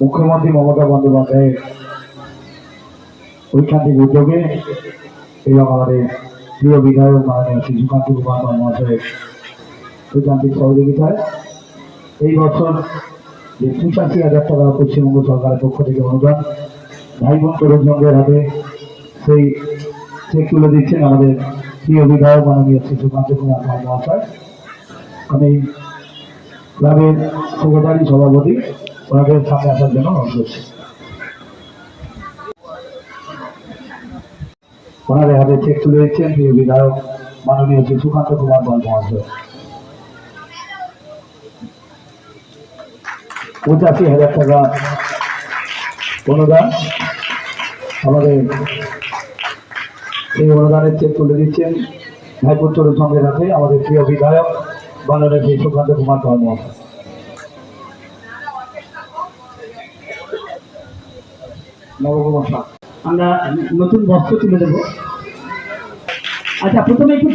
মুখ্যমন্ত্রী মমতা বন্দ্যোপাধ্যায়ের ঐকান্তিক উদ্যোগে এবং আমাদের প্রিয় বিধায়ক মাননীয় শ্রী সুকান্ত কুমার মহাশয়ের ঐকান্তিক সহযোগিতায় এই বছর যে পঁচাশি হাজার টাকা পশ্চিমবঙ্গ সরকারের পক্ষ থেকে অনুদান ভাই বোন তরুণজনদের হাতে সেই চেক তুলে দিচ্ছেন আমাদের প্রিয় বিধায়ক মাননীয় শ্রী সুকান্ত কুমার মহাশয়। আমি ক্লাবের সেক্রেটারি সভাপতি ওনাদের সামনে আসার জন্য অনুরোধ করছি। ওনাদের হাতে চেক তুলে দিচ্ছেন, প্রিয় বিধায়ক, মাননীয় শ্রী সুকান্ত কুমার মহাশয় পঁচাশি হাজার টাকা অনুদান। আমাদের এই অনুদানের চেক তুলে দিচ্ছেন ভাইপুত্র সঙ্গে রাখে আমাদের প্রিয় বিধায়ক শ্রী সুকান্ত কুমার পাল সাহা। আমরা নতুন বস্ত্র তুলে দেবো। আচ্ছা প্রথমে একটু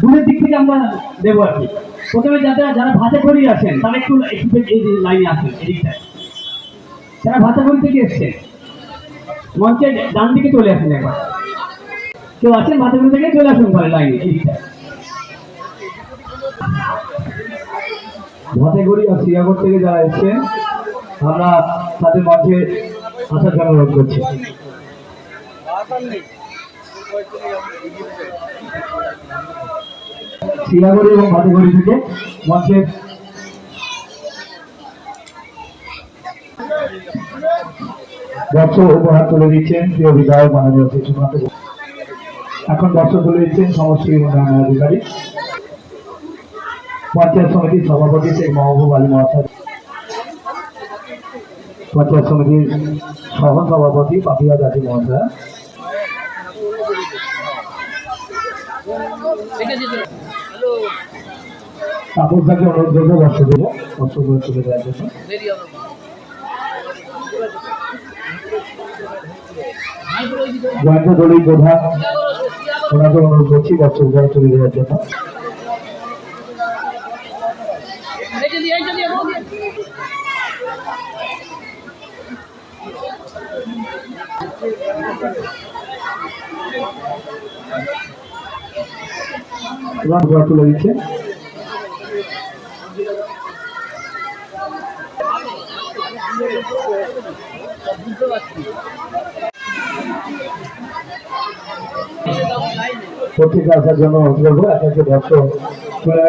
দূরের দিক থেকে আমরা দেবো আর কি। প্রথমে যারা যারা ভাতে করি আছেন, তারা একটু একটু এই লাইনে আসেন এদিকটায় যারা ভাতে করি থেকে এসছেন, মঞ্চের ডান দিকে চলে আসেন একবার। কেউ আছেন ভাতে করি থেকে? চলে আসুন ঘরে লাইনে এদিকটায় ভাতেগড়ি আর সিয়াগড় থেকে যারা এসছেন, আমরা তাদের মাঝে আসার জন্য অনুরোধ করছি। শিলাগড়ি এবং ভাতেগড়ি থেকে মঞ্চের বর্ষ উপহার তুলে দিচ্ছেন প্রিয় বিধায়ক মাননীয় ঘোষ। এখন বর্ষ তুলে দিচ্ছেন সমষ্টি উন্নয়ন অধিকারী। পঞ্চায়েত সমিতির সভাপতি শেখ মাহবুব আলী মহাশয়। পঞ্চায়েত সমিতির সহ সভাপতি পাপিয়া জাতি মহাশয় তাপস দাকে অনুরোধ করব বর্ষ দেবো বর্ষ করে তুলে জন্য অনুরোধ জন্য এবার ঘোড়া তুলে দিচ্ছে। প্রত্যেকে আসার জন্য অনুরোধ এক একে তুলে